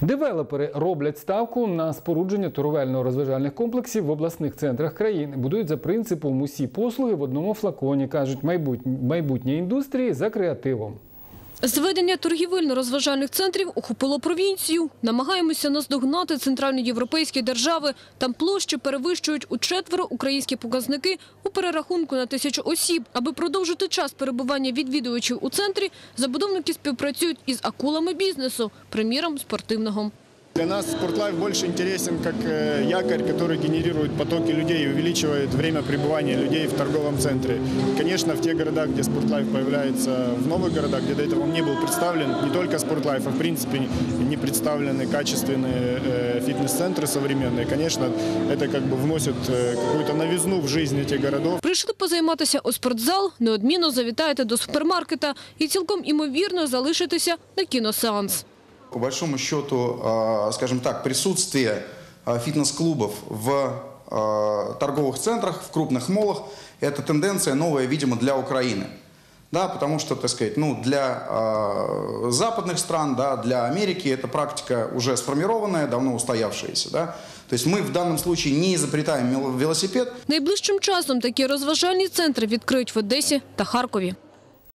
Девелопери роблять ставку на спорудження торговельно-розважальних комплексів в обласних центрах країни. Будують за принципом усі послуги в одному флаконі. кажуть, майбутнє, майбутнє індустрії за креативом. Зведення торгівельно-розважальних центрів охопило провінцію. Намагаємося наздогнати центральноєвропейські держави. Там площі перевищують у четверо українські показники у перерахунку на тисячу осіб. Аби продовжити час перебування відвідувачів у центрі, забудовники співпрацюють із акулами бізнесу, приміром спортивного. Для нас спортлайф больше интересен как э, якорь, который генерирует потоки людей и увеличивает время пребывания людей в торговом центре. Конечно, в тех городах, где спортлайф появляется, в новых городах, где до этого он не был представлен, не только спортлайф, а в принципе не представлены качественные э, фитнес-центры современные, конечно, это как бы вносит э, какую-то новизну в жизнь этих городов. Прийшли позайматися у спортзал, неодмінно завітаєте до супермаркета і цілком імовірно залишитеся на кіносеанс. По большому счету, э, скажем так, присутствие э, фитнес-клубов в э, торговых центрах, в крупных молах, это тенденция новая, видимо, для Украины. Да, потому что, так сказать, ну, для э, западных стран, да, для Америки эта практика уже сформированная, давно устоявшаяся. Да? То есть мы в данном случае не изобретаем мел- велосипед, Найближчим часом такі розважальні центри відкриють в Одесі та Харкові.